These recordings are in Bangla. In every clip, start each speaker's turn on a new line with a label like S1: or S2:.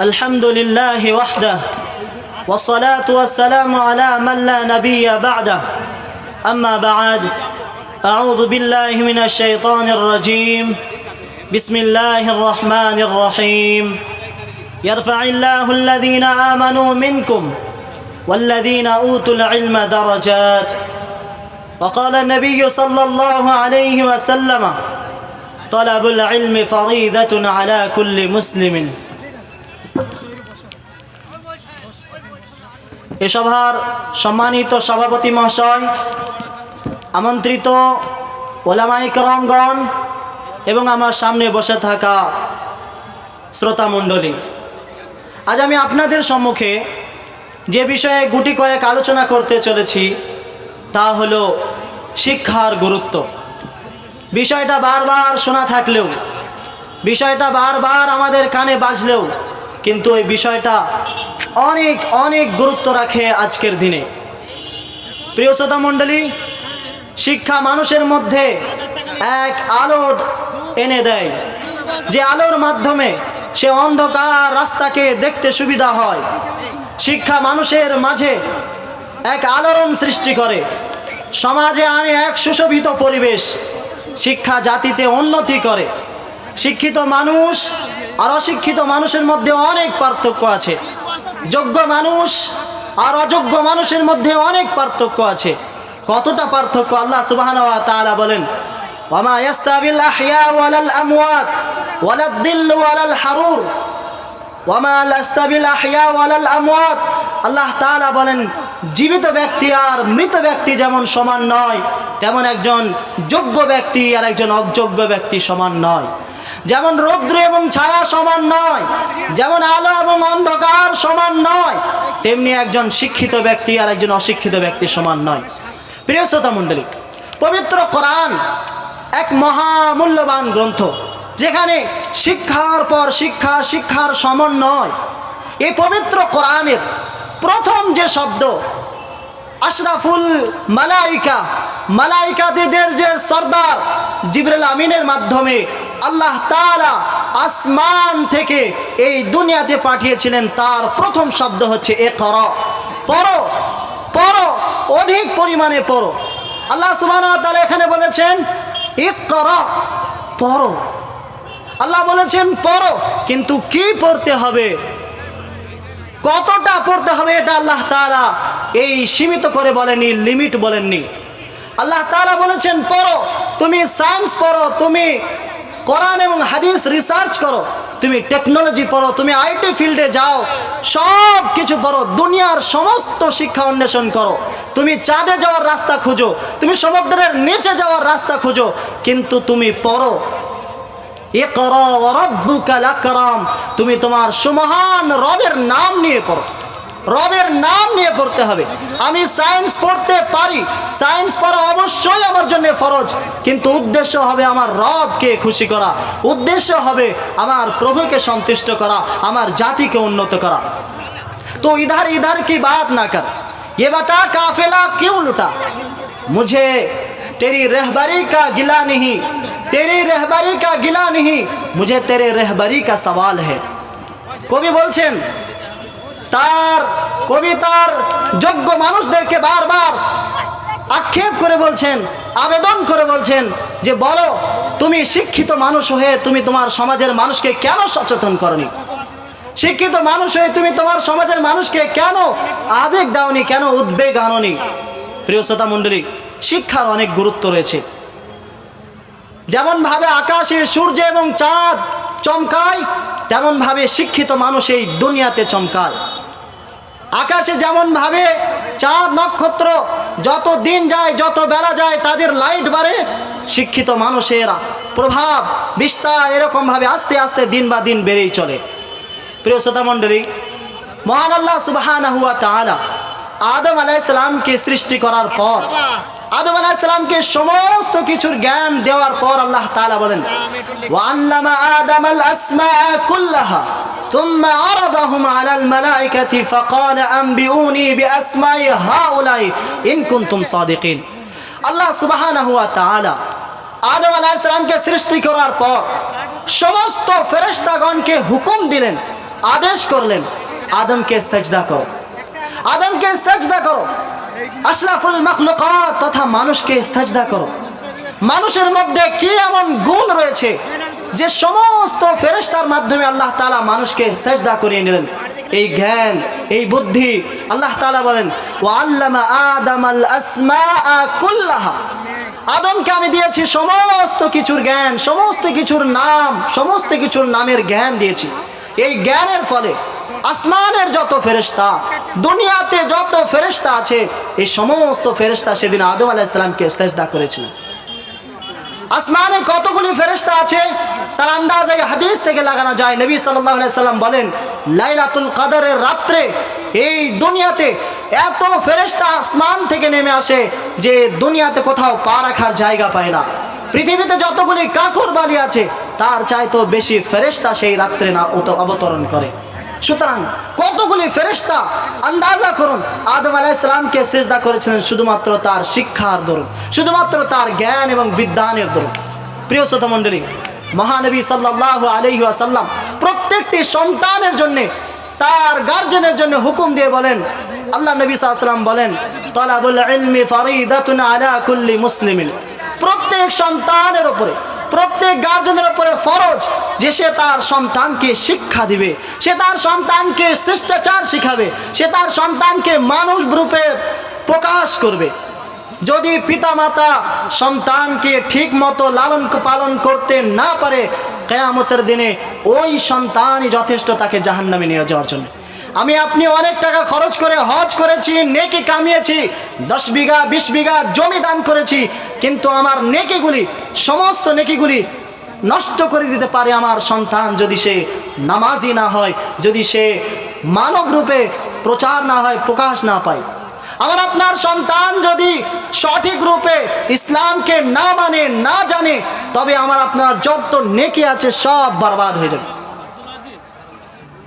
S1: الحمد لله وحده والصلاة والسلام على من لا نبي بعده. أما بعد أعوذ بالله من الشيطان الرجيم. بسم الله الرحمن الرحيم. يرفع الله الذين آمنوا منكم والذين أوتوا العلم درجات. وقال النبي صلى الله عليه وسلم তলাবুল ইলমি ফরিদাতুন আলা কুল্লি মুসলিমিন এ সম্মানিত সভাপতি মহাশয়, আমন্ত্রিত ওলামাই করমগণ এবং আমার সামনে বসে থাকা শ্রোতা মণ্ডলী, আজ আমি আপনাদের সম্মুখে যে বিষয়ে গুটি কয়েক আলোচনা করতে চলেছি তা হলো শিক্ষার গুরুত্ব। বিষয়টা বারবার শোনা থাকলেও, বিষয়টা বারবার আমাদের কানে বাজলেও, কিন্তু ওই বিষয়টা অনেক অনেক গুরুত্ব রাখে আজকের দিনে। প্রিয় শ্রোতা মণ্ডলী, শিক্ষা মানুষের মধ্যে এক আলোর এনে দেয়, যে আলোর মাধ্যমে সে অন্ধকার রাস্তাকে দেখতে সুবিধা হয়। শিক্ষা মানুষের মাঝে এক আলোড়ন সৃষ্টি করে। সমাজে আনে এক সুশোভিত পরিবেশ। শিক্ষা জাতিতে উন্নতি করে। শিক্ষিত মানুষ আর অশিক্ষিত মানুষের মধ্যে অনেক পার্থক্য আছে। যোগ্য মানুষ আর অযোগ্য মানুষের মধ্যে অনেক পার্থক্য আছে। কতটা পার্থক্য? আল্লাহ সুবহান তাআলা বলেন ওমা ইয়াস্তাবিল আহিয়া ওয়ালাল আমওয়াত, ওয়ালাদ দিল্লু ওয়ালাল হারুর। ওয়ালাল আল্লাহ তাআলা বলেন, জীবিত ব্যক্তি আর মৃত ব্যক্তি যেমন সমান নয়, তেমন একজন যোগ্য ব্যক্তি আর একজন অযোগ্য ব্যক্তি সমান নয়। যেমন রৌদ্র এবং ছায়া সমান নয়, যেমন আলো এবং অন্ধকার সমান নয়, তেমনি একজন শিক্ষিত ব্যক্তি আর একজন অশিক্ষিত ব্যক্তি সমান নয়। প্রিয় শ্রোতা মণ্ডলী, পবিত্র কোরআন এক মহামূল্যবান গ্রন্থ। যেখানে শিক্ষার পর শিক্ষা, শিক্ষার সমন্বয় এই পবিত্র কোরআনের প্রথম যে শব্দ, আশরাফুল মালাইকা মালাইকাদের যে সর্দার জিবরুল আমিনের মাধ্যমে আল্লাহ তাআলা আসমান থেকে এই দুনিয়াতে পাঠিয়েছিলেন, তার প্রথম শব্দ হচ্ছে এ কর পড়ো পড়ো, অধিক পরিমাণে পড়ো। আল্লাহ ওয়া এখানে বলেছেন এ কর পড়ো। আল্লাহ বলেছেন, পড়ো, কিন্তু কি পড়তে হবে? কতটা পড়তে হবে এটা আল্লাহ তাআলা এই সীমিত করে বলেনি লিমিট বলেননি। আল্লাহ তাআলা বলেছেন, পড়ো, তুমি সায়েন্স পড়ো, তুমি কোরআন এবং হাদিস রিসার্চ করো, তুমি টেকনোলজি পড়ো, তুমি আইটি ফিল্ডে যাও, সব কিছু পড়ো, দুনিয়ার সমস্ত শিক্ষা অন্বেষণ করো। তুমি চাঁদে যাওয়ার রাস্তা খুঁজো, তুমি সমুদ্রের নিচে যাওয়ার রাস্তা খুঁজো, কিন্তু তুমি পড়ো তুমি তোমার সুমহান রবের নাম নিয়ে পড়ো রবের নাম নিয়ে পড়তে হবে আমি সায়েন্স পড়তে পারি সায়েন্স পড়া অবশ্যই আমার জন্য ফরজ কিন্তু উদ্দেশ্য হবে আমার রবকে খুশি করা উদ্দেশ্য হবে আমার প্রভুকে সন্তুষ্ট করা আমার জাতিকে উন্নত করা तो इधर इधर की बात ना कर ये बता काफिला क्यों लुटा मुझे तेरी रहबरी का गिला नहीं তেরে রেহবারি কা গিলা নিহি মুঝে তেরে রেহবারি কা সওয়াল হে কবি বলছেন তার কবিতার যোগ্য মানুষদেরকে বারবার আক্ষেপ করে বলছেন, আবেদন করে বলছেন যে, বলো, তুমি শিক্ষিত মানুষ হয়ে তুমি তোমার সমাজের মানুষকে কেন সচেতন করনি? শিক্ষিত মানুষ হয়ে তুমি তোমার সমাজের মানুষকে কেন আবেগ দাওনি, কেন উদ্বেগ আননি? প্রিয় শ্রোতা মণ্ডলী, শিক্ষার অনেক গুরুত্ব রয়েছে। যেমনভাবে আকাশে সূর্য এবং চাঁদ চমকায়, তেমনভাবে শিক্ষিত মানুষ এই দুনিয়াতে চমকায়। আকাশে যেমনভাবে চাঁদ নক্ষত্র যত দিন যায়, যত বেলা যায়, তাদের লাইট বাড়ে, শিক্ষিত মানুষের প্রভাব বিস্তার এরকমভাবে আস্তে আস্তে দিন বা দিন বেড়েই চলে। প্রিয় শ্রোতা মণ্ডলী, মহান আল্লাহ তাআলা আদম আলাইসালামকে সৃষ্টি করার পর আদম আলাইসালামকে সমস্ত কিছুর জ্ঞান দেওয়ার পর আল্লাহ তাআলা বলেন ওয়াল্লামা আদম আল আসমা কুল্লাহা ثم عرضهم على الملائكة فقال أنبئوني بأسماء هؤلاء إن كنتم صادقين আল্লাহ সুবহানাহু ওয়া তাআলা আদম আলাইহিস সালামকে সৃষ্টি করার পর সমস্ত ফেরেশতাগণকে হুকুম দিলেন আদেশ করলেন আদমকে সেজদা করো আদমকে সেজদা করো আশরাফুল মখলুকাত, তথা মানুষকে সেজদা করো। মানুষের মধ্যে কি এমন গুণ রয়েছে যে সমস্ত ফেরেস্তার মাধ্যমে আল্লাহ তালা মানুষকে সেজদা করিয়ে নিলেন? এই জ্ঞান, এই বুদ্ধি, আল্লাহ তালা বলেন, ওয়া আল্লামা আদামাল আসমাআ কুল্লাহা। আদমকে আমি দিয়েছি সমস্ত কিছুর জ্ঞান, সমস্ত কিছুর নাম, সমস্ত কিছুর নামের জ্ঞান দিয়েছি। এই জ্ঞানের ফলে আসমানের যত ফেরেশতা, দুনিয়াতে যত ফেরেশতা আছে, এই সমস্ত ফেরেশতা সেদিন আদম আলাইসালামকে সেজদা করেছিলেন। আসমানে কতগুলি ফেরেশতা আছে, তার আন্দাজ এই হাদিস থেকে লাগানো যায়, নবী আলাইহি সাল্লাম বলেন, লাইলাতুল কদরের রাত্রে এই দুনিয়াতে এত ফেরেশতা আসমান থেকে নেমে আসে যে দুনিয়াতে কোথাও পা রাখার জায়গা পায় না। পৃথিবীতে যতগুলি কাকুর বালি আছে, তার চাইতো বেশি ফেরেশতা সেই রাত্রে না অবতরণ করে। সুতরাং কতগুলি ফেরেশতা আন্দাজা করুন। আদম আলাইসালামকে সেজদা করেছিলেন শুধুমাত্র তার শিক্ষার দরুন, শুধুমাত্র তার জ্ঞান এবং বিদ্যানের দরুন। প্রিয় শ্রোতা মণ্ডলী, মহানবী সাল্লাহ আলহি আসাল্লাম প্রত্যেকটি সন্তানের জন্যে, তার গার্জেনের জন্য হুকুম দিয়ে বলেন, আল্লাহ নবী সাল্লাম বলেন, তলাবুল ইলমি ফরিদাতুন আলা কুল্লি প্রত্যেক সন্তানের উপরে প্রত্যেক গার্জেনের উপরে ফরজ যে সে তার সন্তানকে শিক্ষা দিবে, সে তার সন্তানকে শিষ্টাচার শিখাবে, সে তার সন্তানকে মানুষ রূপে প্রকাশ করবে। যদি পিতামাতা সন্তানকে ঠিক মতো লালন পালন করতে না পারে, কেয়ামতের দিনে ওই সন্তানই যথেষ্ট তাকে জাহান্নামে নিয়ে যাওয়ার জন্য। আমি আপনি অনেক টাকা খরচ করে হজ করেছি, নেকি কামিয়েছি, দশ বিঘা, বিশ বিঘা জমি দান করেছি, কিন্তু আমার নেকিগুলি, সমস্ত নেকিগুলি নষ্ট করে দিতে পারে আমার সন্তান যদি সে নামাজি না হয়, যদি সে মানব রূপে প্রচার না হয়, প্রকাশ না পায়। আমার আপনার সন্তান যদি সঠিক রূপে ইসলামকে না মানে না জানে, তবে আমার আপনার যত নেকি আছে সব বরবাদ হয়ে যাবে।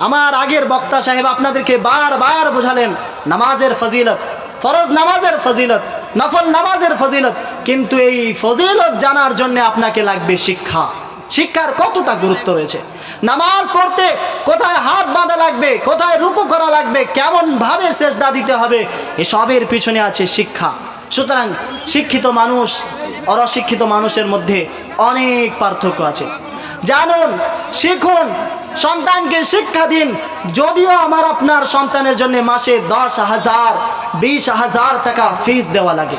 S1: আমার আগের বক্তা সাহেব আপনাদেরকে বারবার বোঝালেন, নামাজের ফজিলত, ফরজ নামাজের ফজিলত, নফল নামাজের ফজিলত, কিন্তু এই ফজিলত জানার জন্য আপনাকে লাগবে শিক্ষা। শিক্ষার কতটা গুরুত্ব রয়েছে? নামাজ পড়তে কোথায় হাত বাঁধা লাগবে, কোথায় রুকু করা লাগবে কেমন ভাবে সেজদা দিতে হবে, এসবের পিছনে আছে শিক্ষা। সুতরাং শিক্ষিত মানুষ অরশিক্ষিত মানুষের মধ্যে অনেক পার্থক্য আছে। জানুন, শিখুন সন্তানকে শিক্ষা দিন। যদিও আমার আপনার সন্তানের জন্য মাসে দশ হাজার, বিশ হাজার টাকা ফিস দেওয়া লাগে।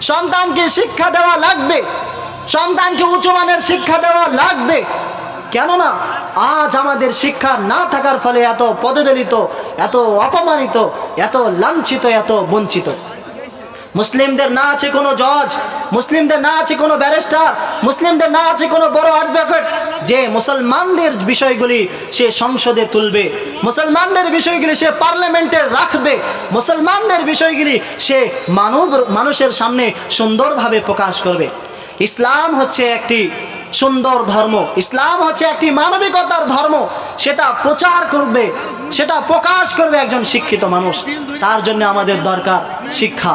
S1: সন্তানকে শিক্ষা দেওয়া লাগবে। সন্তানকে উঁচু মানের শিক্ষা দেওয়া লাগবে। কেননা, আজ আমাদের শিক্ষা না থাকার ফলে এত পদদলিত, এত অপমানিত, এত লাঞ্ছিত, এত বঞ্চিত। মুসলিমদের না আছে কোনো জজ, মুসলিমদের না আছে কোনো ব্যারিস্টার, মুসলিমদের না আছে কোনো বড় অ্যাডভোকেট যে মুসলমানদের বিষয়গুলি সে সংসদে তুলবে, মুসলমানদের বিষয়গুলি সে পার্লামেন্টে রাখবে, মুসলমানদের বিষয়গুলি সে মানব, মানুষের সামনে সুন্দরভাবে প্রকাশ করবে। ইসলাম হচ্ছে একটি সুন্দর ধর্ম, ইসলাম হচ্ছে একটি মানবিকতার ধর্ম, সেটা প্রচার করবে, সেটা প্রকাশ করবে একজন শিক্ষিত মানুষ। তার জন্য আমাদের দরকার শিক্ষা।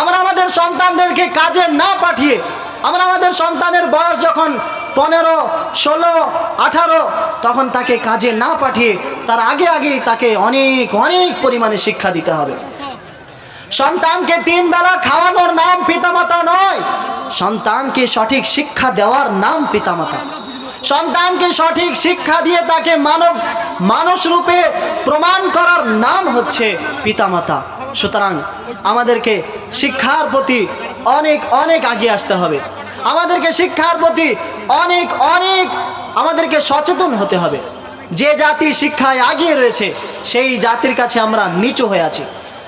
S1: আমরা আমাদের সন্তানদেরকে কাজে না পাঠিয়ে আমরা আমাদের সন্তানের বয়স যখন পনেরো, ষোলো, আঠারো, তখন তাকে কাজে না পাঠিয়ে তার আগে আগেই তাকে অনেক অনেক পরিমাণে শিক্ষা দিতে হবে। সন্তানকে তিন বেলা খাওয়ানোর নাম পিতামাতা নয়, সন্তানকে সঠিক শিক্ষা দেওয়ার নাম পিতামাতা। সন্তানকে সঠিক শিক্ষা দিয়ে তাকে মানব, মানুষ রূপে প্রমাণ করার নাম হচ্ছে পিতামাতা। সুতরাং আমাদেরকে শিক্ষার প্রতি অনেক অনেক আগে আসতে হবে। আমাদেরকে শিক্ষার প্রতি অনেক অনেক আমাদেরকে সচেতন হতে হবে। যে জাতি শিক্ষায় আগিয়ে রয়েছে, সেই জাতির কাছে আমরা নিচু হয়ে আছি।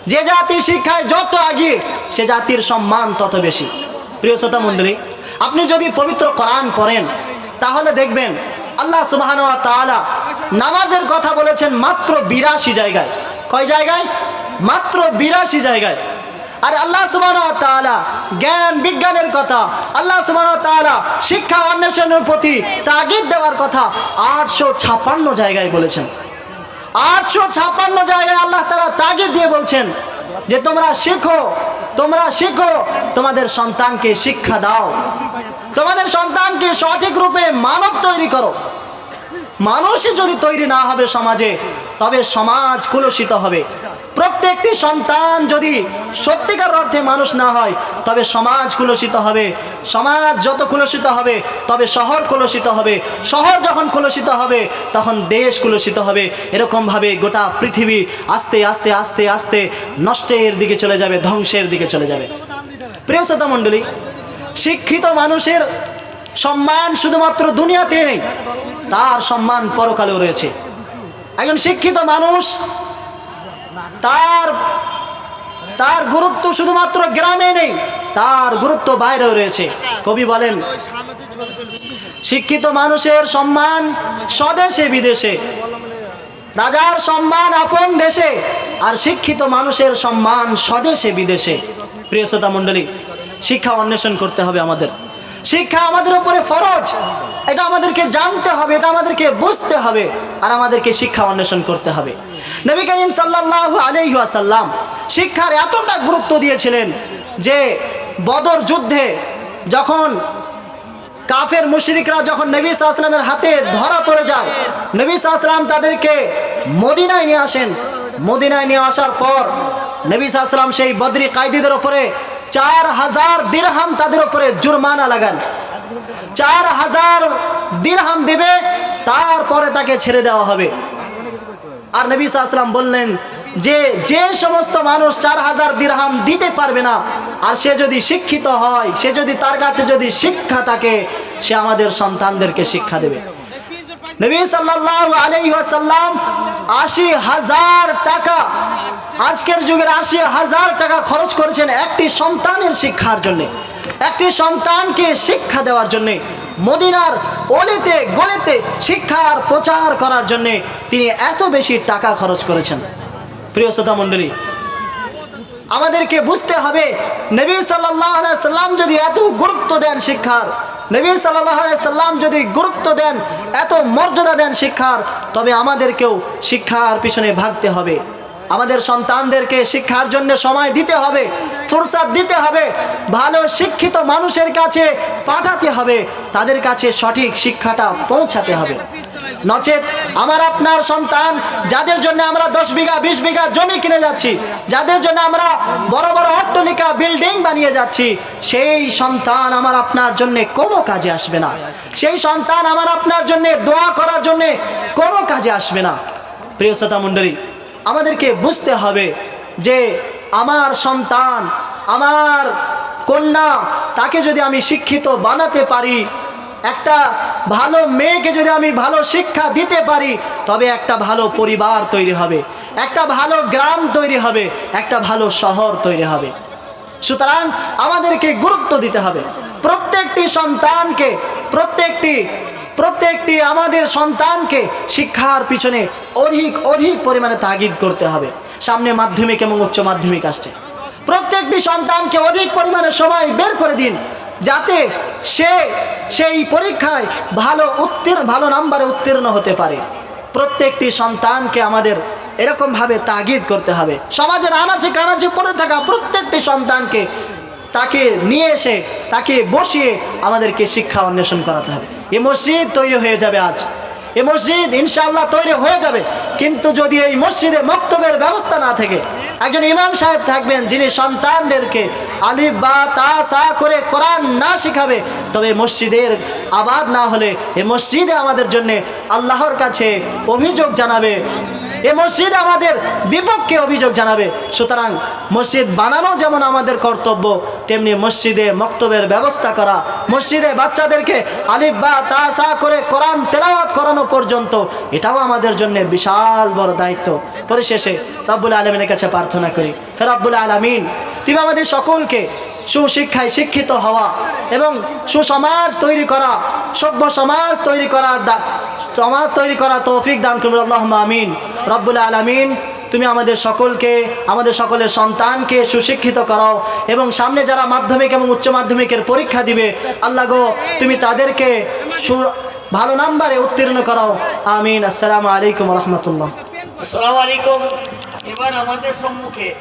S1: যে জাতি শিক্ষায় যত আগিয়ে, সে জাতির সম্মান তত বেশি। প্রিয় শ্রোতা মণ্ডলী, আপনি যদি পবিত্র কোরআন পড়েন, তাহলে দেখবেন আল্লাহ সুবাহান তাআলা নামাজের কথা বলেছেন মাত্র বিরাশি জায়গায়। কয় জায়গায়? মাত্র বিরাশি জায়গায়। আর আল্লাহ সুবাহ জ্ঞান, বিজ্ঞানের কথা, আল্লাহ সুবাহ শিক্ষা অন্বেষণের প্রতি তাগিদ দেওয়ার কথা আটশো ছাপান্ন জায়গায় বলেছেন। আটশো ছাপান্ন জায়গায় আল্লাহ তারা তাগিদ দিয়ে বলছেন যে, তোমরা শেখো তোমরা শেখো, তোমাদের সন্তানকে শিক্ষা দাও। তোমাদের সন্তানকে সঠিক রূপে মানব তৈরি করো। মানুষই যদি তৈরি না হবে সমাজে, তবে সমাজ কুলসিত হবে। প্রত্যেকটি সন্তান যদি সত্যিকার অর্থে মানুষ না হয়, তবে সমাজ কুলসিত হবে। সমাজ যত কুলসিত হবে, তবে শহর কুলসিত হবে। শহর যখন কুলসিত হবে, তখন দেশ কুলসিত হবে। এরকমভাবে গোটা পৃথিবী আস্তে আস্তে আস্তে আস্তে নষ্টের দিকে চলে যাবে, ধ্বংসের দিকে চলে যাবে। প্রিয় শ্রোতা মণ্ডলী, শিক্ষিত মানুষের সম্মান শুধুমাত্র দুনিয়াতে নেই, তার সম্মান পরকালেও রয়েছে। একজন শিক্ষিত মানুষ তার তার গুরুত্ব শুধুমাত্র গ্রামে নেই, তার গুরুত্ব বাইরেও রয়েছে। কবি বলেন, শিক্ষিত মানুষের সম্মান স্বদেশে, বিদেশে। রাজার সম্মান আপন দেশে, আর শিক্ষিত মানুষের সম্মান স্বদেশে, বিদেশে। প্রিয় শ্রোতা মণ্ডলী, শিক্ষা অন্বেষণ করতে হবে আমাদের। শিক্ষা আমাদের উপরে ফরজ। এটা আমাদেরকে জানতে হবে, এটা আমাদেরকে বুঝতে হবে, আর আমাদেরকে শিক্ষা অন্বেষণ করতে হবে। নবী করিম সাল্লাহ আলহাসাল্লাম শিক্ষার এতটা গুরুত্ব দিয়েছিলেন যে বদর যুদ্ধে যখন কাফের মুশরিকরা যখন নবী সাহসালামের হাতে ধরা পড়ে যায়, নবী সাহসালাম তাদেরকে মদিনায় নিয়ে আসেন। মদিনায় নিয়ে আসার পর নবী সাহসালাম সেই বদরি কায়দিদের ওপরে চার হাজার দিরহাম তাদের উপরে জুরমানা লাগান। চার হাজার দিরহাম দিবে, তারপরে তাকে ছেড়ে দেওয়া হবে। আর নবী সাহসালাম বললেন, যে যে সমস্ত মানুষ চার হাজার দিরহাম দিতে পারবে না, আর সে যদি শিক্ষিত হয়, সে যদি তার কাছে যদি শিক্ষা থাকে, সে আমাদের সন্তানদেরকে শিক্ষা দেবে। নবী সাল্লাল্লাহু আলাইহি ওয়াসাল্লাম আশি হাজার টাকা, আজকের যুগের আশি হাজার টাকা খরচ করেছেন একটি সন্তানের শিক্ষার জন্যে। একটি সন্তানকে শিক্ষা দেওয়ার জন্য। মদিনার অলিতে গলিতে শিক্ষার প্রচার করার জন্য তিনি এত বেশি টাকা খরচ করেছেন। প্রিয় শ্রোতা মণ্ডলী, আমাদেরকে বুঝতে হবে, নবী সাল্লাহ সাল্লাম যদি এত গুরুত্ব দেন শিক্ষার, নবী সাল্লাম যদি গুরুত্ব দেন, এত মর্যাদা দেন শিক্ষার, তবে আমাদেরকেও শিক্ষার পিছনে ভাগতে হবে। আমাদের সন্তানদেরকে শিক্ষার জন্য সময় দিতে হবে ফুরসাদ দিতে হবে, ভালো শিক্ষিত মানুষের কাছে পাঠাতে হবে, তাদের কাছে সঠিক শিক্ষাটা পৌঁছাতে হবে। নচেত আমার আপনার সন্তান, যাদের জন্য আমরা দশ বিঘা, বিশ বিঘা জমি কিনে যাচ্ছি, যাদের জন্য আমরা বড় বড় অট্টলিকা, বিল্ডিং বানিয়ে যাচ্ছি, সেই সন্তান আমার আপনার জন্য কোনো কাজে আসবে না। সেই সন্তান আমার আপনার জন্য দোয়া করার জন্য কোনো কাজে আসবে না। প্রিয় শ্রোতা মণ্ডলী আমাদেরকে বুঝতে হবে যে আমার সন্তান, আমার কন্যা, তাকে যদি আমি শিক্ষিত বানাতে পারি, একটা ভালো মেয়েকে যদি আমি ভালো শিক্ষা দিতে পারি, তবে একটা ভালো পরিবার তৈরি হবে, একটা ভালো গ্রাম তৈরি হবে, একটা ভালো শহর তৈরি হবে। সুতরাং আমাদেরকে গুরুত্ব দিতে হবে। প্রত্যেকটি সন্তানকে, প্রত্যেকটি প্রত্যেকটি আমাদের সন্তানকে শিক্ষার পিছনে অধিক অধিক পরিমাণে তাগিদ করতে হবে। সামনে মাধ্যমিক এবং উচ্চ মাধ্যমিক আসছে। প্রত্যেকটি সন্তানকে অধিক পরিমাণে সময় বের করে দিন, যাতে সে সেই পরীক্ষায় ভালো উত্তীর্ণ, ভালো নাম্বারে উত্তীর্ণ হতে পারে। প্রত্যেকটি সন্তানকে আমাদের এরকমভাবে তাগিদ করতে হবে। সমাজের আনাচে কানাচে পড়ে থাকা প্রত্যেকটি সন্তানকে তাকে নিয়ে এসে, তাকে বসিয়ে আমাদেরকে শিক্ষা অন্বেষণ করাতে হবে। এই মসজিদ তৈরি হয়ে যাবে আজ। এ মসজিদ ইনশাল্লাহ তৈরি হয়ে যাবে। কিন্তু যদি এই মসজিদে মক্তবের ব্যবস্থা না থাকে, একজন ইমাম সাহেব থাকবেন যিনি সন্তানদেরকে আলিফ, বা, তা, সা করে কোরআন না শিখাবে, তবে মসজিদের আবাদ না হলে, এ মসজিদে আমাদের জন্যে আল্লাহর কাছে অভিযোগ জানাবে এ মসজিদ আমাদের বিপক্ষে অভিযোগ জানাবে। সুতরাং মসজিদ বানানো যেমন আমাদের কর্তব্য, তেমনি মসজিদে মক্তবের ব্যবস্থা করা, মসজিদে বাচ্চাদেরকে আলিফ বা তা সা করে কোরআন তেলাওয়াত করানো পর্যন্ত এটাও আমাদের জন্য বিশাল বড় দায়িত্ব। পরিশেষে রব্বুল আলমিনের কাছে প্রার্থনা করি। রব্বুল আলমিন, তুমি আমাদের সকলকে সুশিক্ষায় শিক্ষিত হওয়া এবং সুসমাজ তৈরি করা, সভ্য সমাজ তৈরি করার দা- সমাজ তৈরি করা তৌফিক দান করুন আল্লাহ আমিন। রব্বুল আলমিন, তুমি আমাদের সকলকে, আমাদের সকলের সন্তানকে সুশিক্ষিত করাও এবং সামনে যারা মাধ্যমিক এবং উচ্চ মাধ্যমিকের পরীক্ষা দিবে, আল্লাহ গো, তুমি তাদেরকে সু ভালো নাম্বারে উত্তীর্ণ করাও আমিন। আসসালামু আলাইকুম রহমতুল্লাহ।
S2: আসসালামু আলাইকুম। এবার আমাদের সম্মুখে